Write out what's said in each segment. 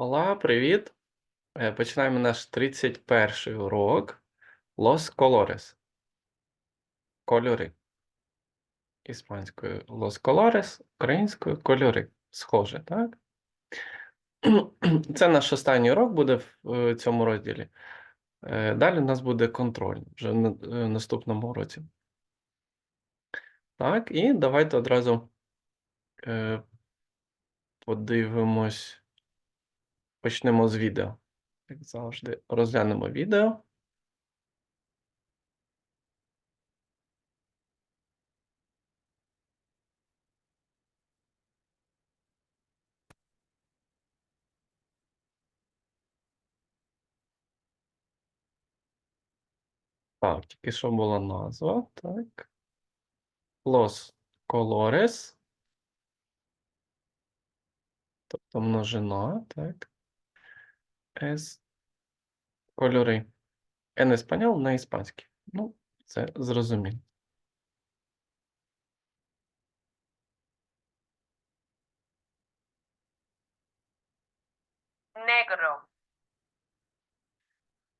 Олá, привіт! Е, Починаємо наш 31 урок Los Colores. Кольори. Іспанською Los Colores, українською кольори. Схоже, так? Це наш останній урок буде в е, цьому розділі. Е, Далі у нас буде контроль вже е, наступному уроці. Так, і давайте одразу подивимось. Почнемо з відео. Як завжди, розглянемо відео. Так, тільки що була назва, так. Los colores. Тобто множина, так. Es кольори. En español на іспанський. Ну, це зрозуміло. negro,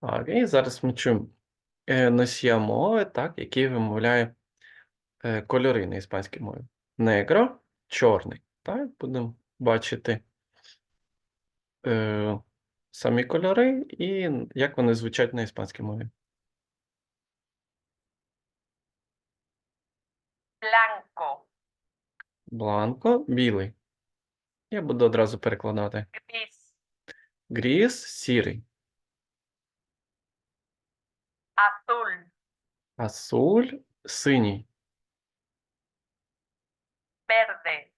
Так, і зараз ми чуємо е, носія мови, так, який вимовляє е, кольори на іспанській мові. Негро чорний. Так, будемо бачити е, самі кольори і як вони звучать на іспанській мові. blanco, Бланко, білий. Я буду одразу перекладати. gris, Гріс, сірий. azul, Асуль, синій. verde,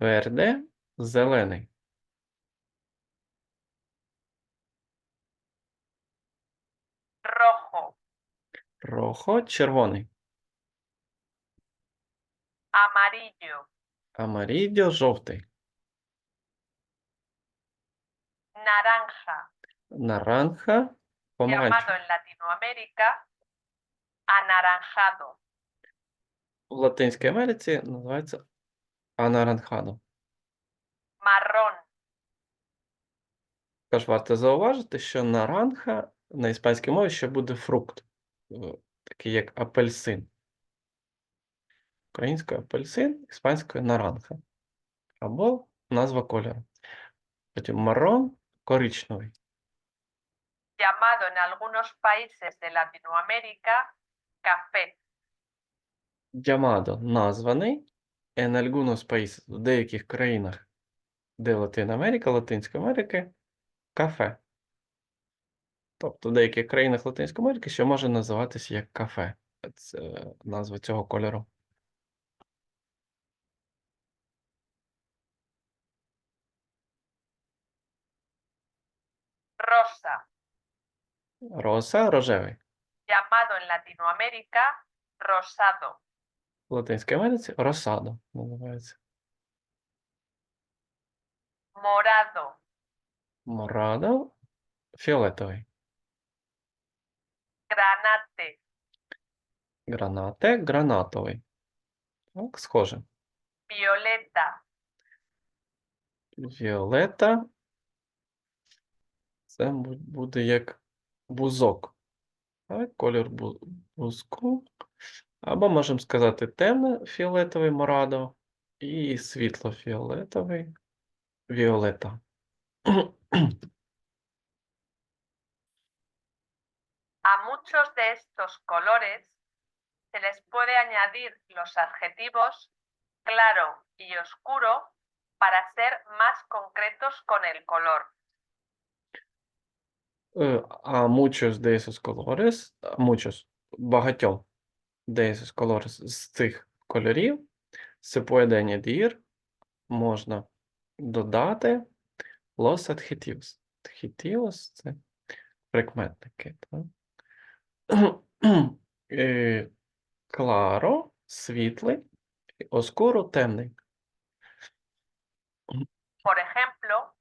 Верде, зелений. rojo, Рохо, червоний. amarillo, Амарідьо, жовтий. naranja, Наранха, llamado помаранчевий. en Latinoamérica anaranjado, У Латинській Америці називається анаранхадо. marrón, Також варто зауважити, що наранха на іспанській мові ще буде фрукт, такий як апельсин. Українською апельсин, іспанською наранха. Або назва кольору. Потім марон коричневий. llamado en algunos países de Latinoamérica café, Llamado названий en algunos países, в деяких країнах, де Латина Америка, Латинської Америки, кафе. Тобто в деяких країнах Латинської Америки ще може називатися як кафе. Це назва цього кольору. rosa, Роса рожевий. llamado en Latinoamérica rosado, В Латинській Америці росадо називається. morado, Морадо фіолетовий. Granate, Гранате гранатовий. Так, схоже. violeta, Віолета. Це буде як бузок. Так, колір бу- бузку. Або можемо сказати темно фіолетовий морадо і світло-фіолетовий віолета. A muchos de estos colores se les puede añadir los adjetivos claro y oscuro para ser más concretos con el color. Е, А muchos de esos colores, muchos, багатьом de esos colores з цих кольорів se puede añadir, можна додати los adjetivos. Adjetivos – це прикметники. Так? Е, Claro – світлий, oscuro – темний. Por ejemplo,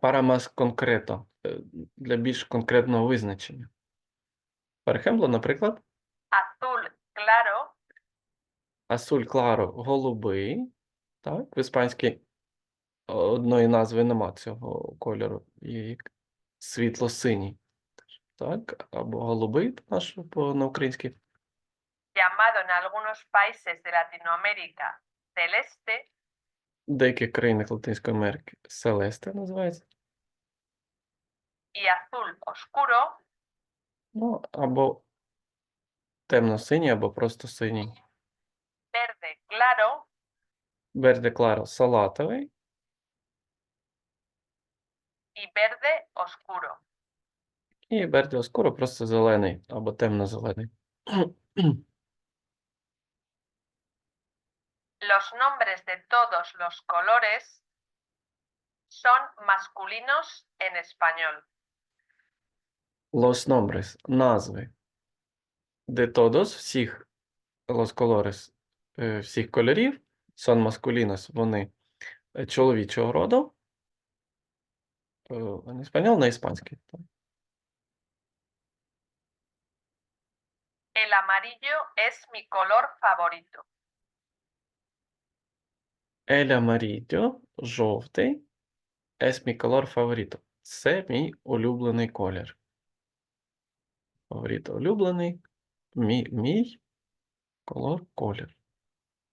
Para más concreto, для більш конкретного визначення. Por ejemplo, наприклад, azul claro Азуль кларо голубий. Так, в іспанській одної назви нема цього кольору. Є світло-синій. Так, або голубий наш по на українській. llamado en algunos países de Latinoamérica celeste, В деяких країнах Латинської Америки селесте називається. y azul oscuro, Ну, або темно-синій, або просто синій. verde claro, Верде кларо салатовий. y verde oscuro. І верде оскуро просто зелений або темно-зелений. Los nombres de todos los colores son masculinos en español. Los nombres, назви. De todos, всіх los colores, е, всіх кольорів, son masculinos, вони е, чоловічого роду. Е, En español, на іспанській. El amarillo es mi color favorito. El amarillo, жовтий, es mi color favorito. Це мій улюблений колір. Favorito улюблений, мій, мій колор, колір.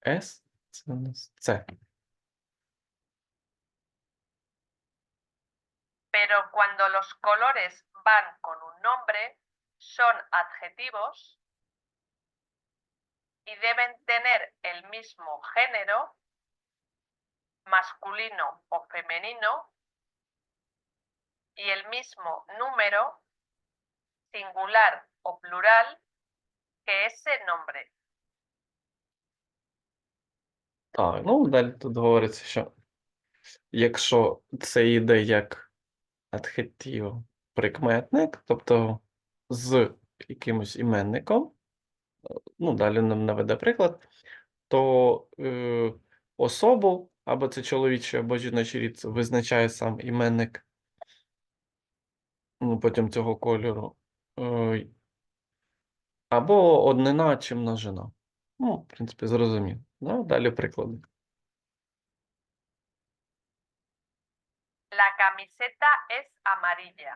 Es – це у нас це. Pero cuando los colores van con un nombre, son adjetivos y deben tener el mismo género, masculino o femenino, y el mismo número, singular o plural, que ese nombre. Так, ну далі тут говориться, що якщо це йде як адхетив прикметник, тобто з якимось іменником, е, ну далі нам наведе приклад, то е, особу, або це чоловічий, або жіночий рід визначає сам іменник ну, потім цього кольору, е, або однина чи множина. Ну, в принципі, зрозуміло. Да? Далі приклади. La camiseta es amarilla.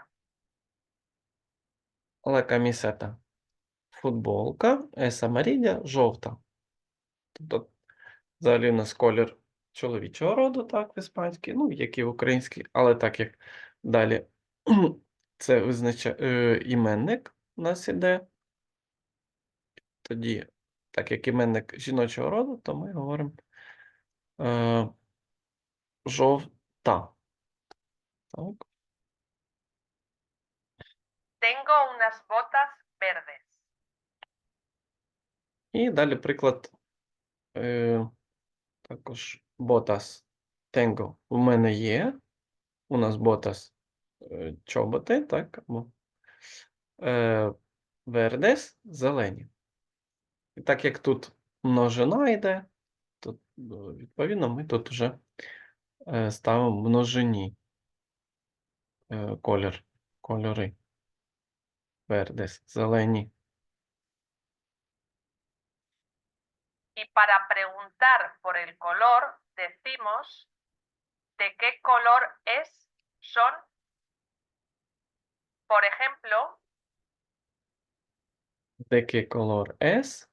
La camiseta. Футболка es amarilla, жовта. Тобто, взагалі у нас колір чоловічого роду, так, в іспанській, ну, як і в українській, але так як далі це визначає е, іменник у нас іде. Тоді, так як іменник жіночого роду, то ми говоримо е, жовта. Так. Tengo unas botas verdes. І далі приклад е, також botas tengo. У мене є. У нас botas е, чоботи, так? Е, verdes зелені. І так як тут множина йде, то е, відповідно ми тут вже е, ставимо множині е, колір, кольори. Verdes, зелені. Y para preguntar por el color, decimos de qué color es, son. Por ejemplo, Деякий колор S,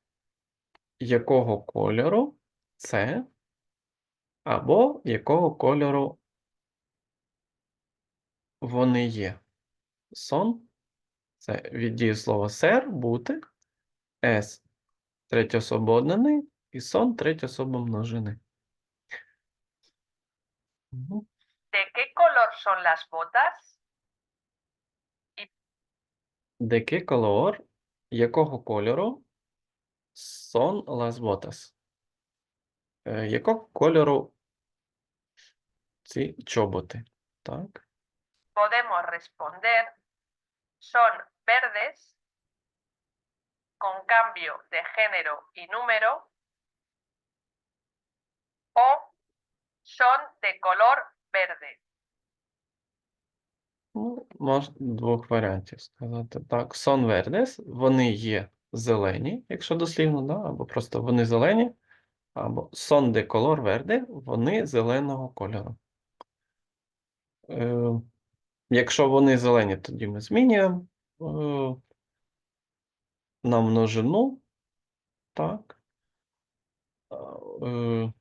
якого кольору це, або якого кольору вони є. Сон це від дієслова ser бути, S третьосободнений і сон третьособа множини. ¿de qué color son las botas? De qué color, якого кольору son las botas? Е, Якого кольору ці чоботи? Так. Podemos responder, son verdes, con cambio de género y número, o son de color verde. Ну, можна двох варіантів сказати. Так, сон вердес, вони є зелені, якщо дослівно, да? або просто вони зелені, або сон де колор верде, вони зеленого кольору. Е, якщо вони зелені, тоді ми змінюємо е, на множину. Так. Е,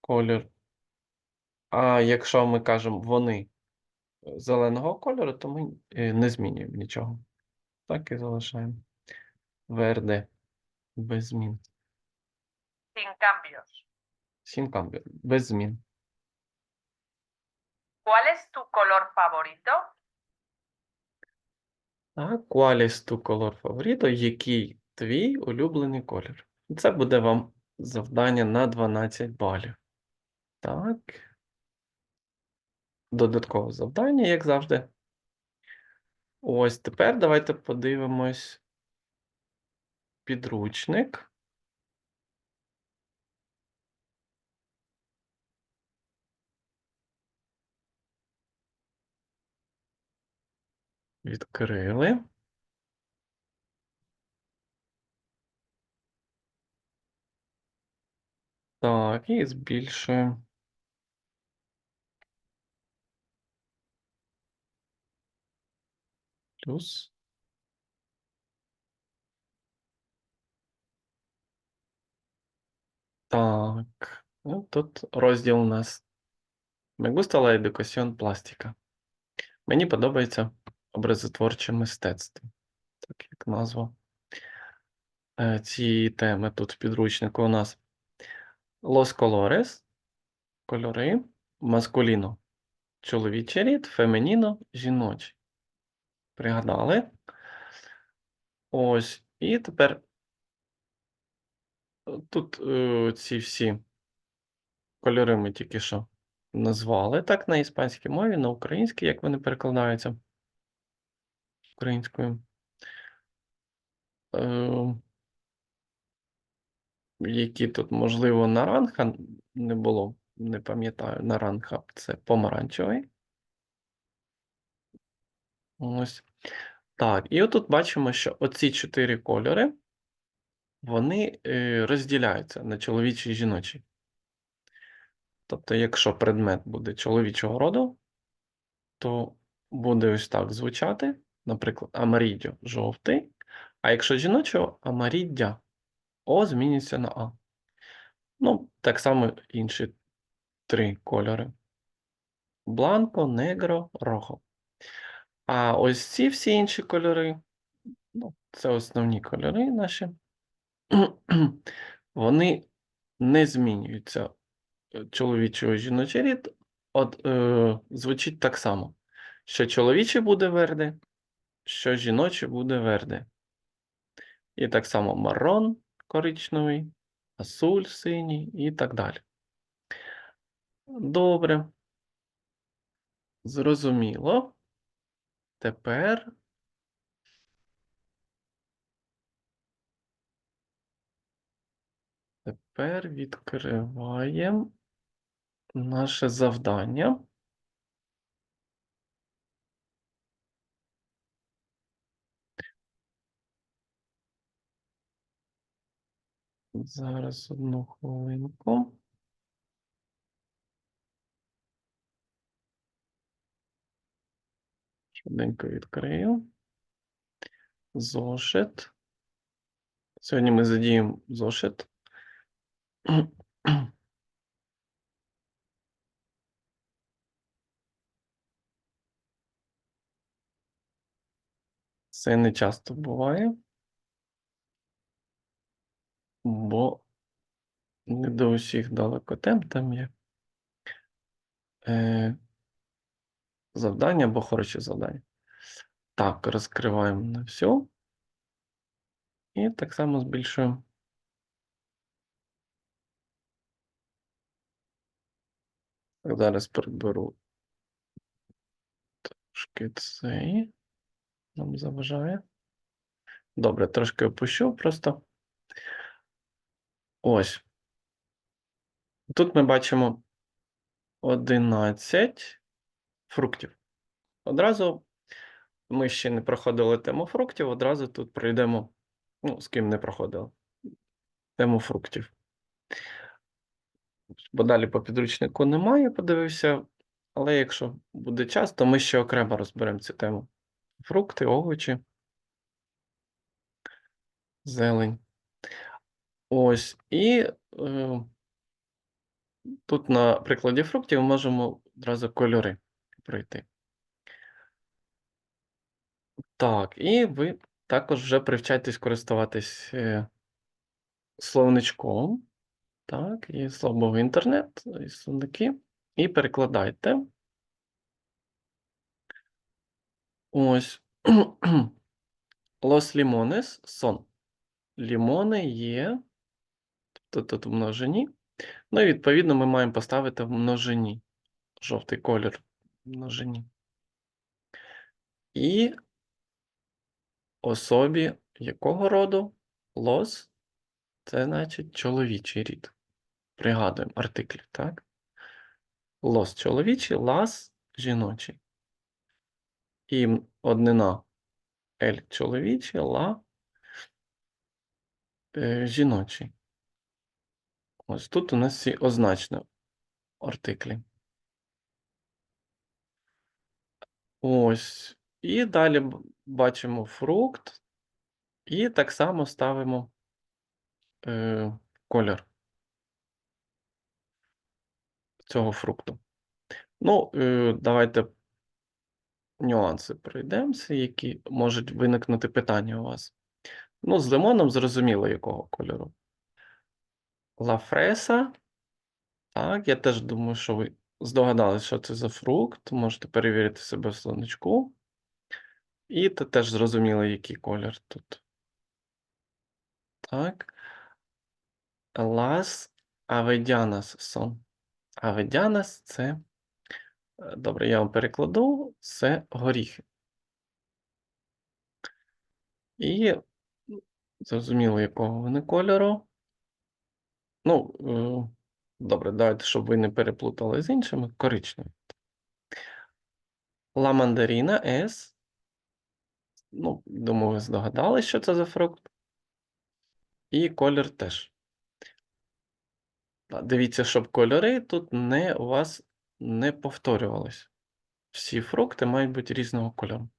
колір. А якщо ми кажемо вони зеленого кольору, то ми е, не змінюємо нічого. Так і залишаємо. Верде без змін. sin cambios. Сім камбір, без змін. ¿Cuál es tu color favorito? Так, ¿cuál es tu color favorito? Який твій улюблений колір? Це буде вам завдання на 12 балів. Так. Додаткове завдання, як завжди. Ось тепер давайте подивимось підручник. Відкрили. Так, і збільшуємо. Плюс. Так, ну тут розділ у нас Me gusta la educación. Мені подобається образотворче мистецтво. Так як назва е, цієї теми тут в підручнику у нас Los colores, кольори, маскуліно, чоловічий рід, фемініно, жіночий. Пригадали? Ось. І тепер е, тут е, ці всі кольори ми тільки що назвали так на іспанській мові, на українській, як вони перекладаються українською. Е, які тут, можливо, наранха не було, не пам'ятаю, наранха це помаранчевий. Ось. Так, і отут бачимо, що оці чотири кольори, вони е, розділяються на чоловічий і жіночий. Тобто, якщо предмет буде чоловічого роду, то буде ось так звучати, наприклад, амаріддю жовтий, а якщо жіночого амаріддя, О зміниться на А. Ну, так само інші три кольори: бланко, негро, рохо. А ось ці всі інші кольори, ну, це основні кольори наші, вони не змінюються. Чоловічий жіночий рід от, е, звучить так само, що чоловічий буде верде, що жіночий буде верде. І так само марон коричневий, асуль синій і так далі. Добре. Зрозуміло. Тепер Тепер відкриваємо наше завдання. Зараз одну хвилинку. Швиденько відкрию. Зошит. Сьогодні ми задіємо зошит. Це не часто буває, бо не до усіх далеко тем там є. Завдання або хороші завдання. Так, розкриваємо на всю. І так само збільшуємо. Так, Зараз приберу трошки цей. Нам заважає. Добре, трошки опущу просто. Ось. Тут ми бачимо 11 фруктів. Одразу ми ще не проходили тему фруктів, одразу тут пройдемо, ну, з ким не проходили, тему фруктів. Бо далі по підручнику немає, подивився Але якщо буде час, то ми ще окремо розберемо цю тему. Фрукти, овочі, зелень. Ось. І е, тут на прикладі фруктів можемо одразу кольори пройти. Так, і ви також вже привчайтесь користуватись е, словничком. Так, і слово в інтернет, і словники, і перекладайте. Ось. Los limones son. Лімони є. Тобто тут в множині. Ну і відповідно ми маємо поставити в множині. Жовтий колір множині. І особі якого роду? Лос це значить чоловічий рід. Пригадуємо артиклі, так? Лос чоловічий, лас жіночий. І однина ель чоловічий, ла е, жіночий. Ось тут у нас всі означені артиклі. Ось. І далі бачимо фрукт. І так само ставимо е, колір цього фрукту. Ну, е, давайте нюанси пройдемося, які можуть виникнути питання у вас. Ну, з лимоном зрозуміло, якого кольору. Лафреса. Так, я теж думаю, що ви здогадалися, що це за фрукт. Можете перевірити себе в словничку. І те теж зрозуміли, який колір тут. Так. Las Avellanas son. Avellanas – це. е, Добре, я вам перекладу. Це горіхи. І зрозуміло, якого вони кольору. Ну, е, добре, давайте, щоб ви не переплутали з іншими. Коричневі. La mandarina es. Ну, думаю, ви здогадались, що це за фрукт. І колір теж. Дивіться, щоб кольори тут не у вас не повторювались. Всі фрукти мають бути різного кольору.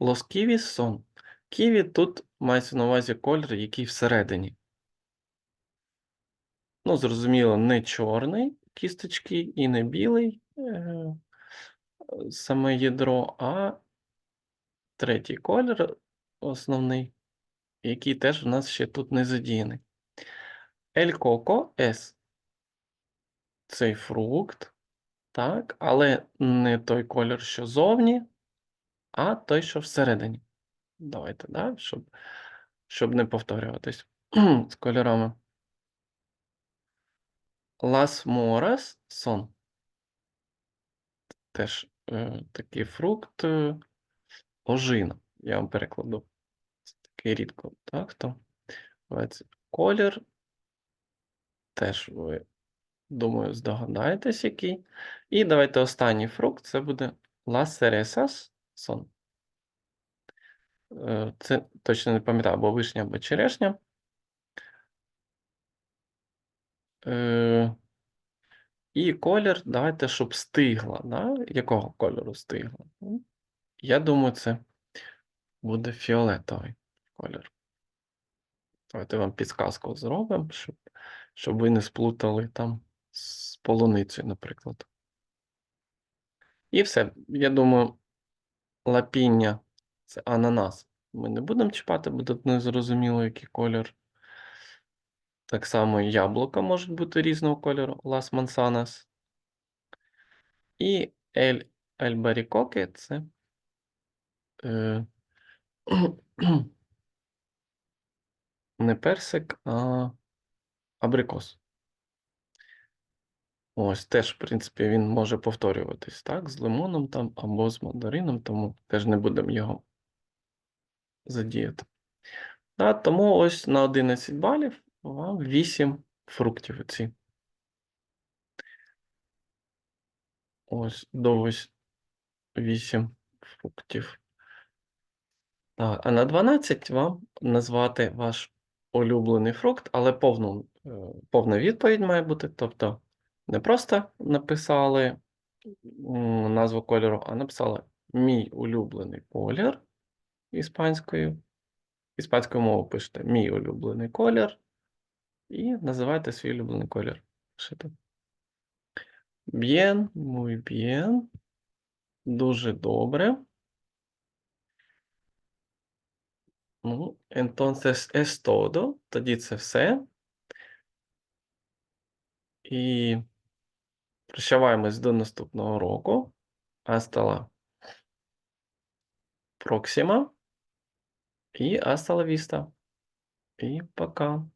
Kiwis son. Ківі тут мається на увазі колір, який всередині. Ну, зрозуміло, не чорний кісточки і не білий е, саме ядро, а третій колір основний, який теж в нас ще тут не задіяний. El coco es цей фрукт, так, але не той колір, що зовні, а той, що всередині. Давайте, да, щоб, щоб не повторюватись з кольорами. Las moras son. Теж е, такий фрукт е, ожина. Я вам перекладу. Це такий рідко, так, то. Колір. Теж ви, думаю, здогадаєтесь, який. І давайте останній фрукт це буде Las cerezas son. Е, Це точно не пам'ятаю, або вишня, або черешня. Е, І колір, давайте, щоб стигла. Да? Якого кольору стигла? Ну, Я думаю, це буде фіолетовий колір. Давайте вам підсказку зробимо, щоб, щоб ви не сплутали там з полуницею, наприклад. І все. Я думаю, лапіння це ананас. Ми не будемо чіпати, бо тут не зрозуміло, який колір. Так само яблука можуть бути різного кольору, Las Manzanas. І ель, ельбарікоки це е, не персик, а абрикос. Ось теж, в принципі, він може повторюватись, так, з лимоном там або з мандарином, тому теж не будемо його задіяти. Да, тому ось на 11 балів 8 фруктів оці. Ось до ось 8 фруктів. Так, а на 12 вам назвати ваш улюблений фрукт, але повну, е, повна відповідь має бути. Тобто не просто написали назву кольору, а написали мій улюблений колір іспанською. Іспанською мовою пишете мій улюблений колір і називайте свій улюблений колір. Пишете. Bien, muy bien. Дуже добре. Ну, entonces es todo. Тоді це все. І прощаваємось до наступного року. Hasta la próxima. І hasta la vista. І пока.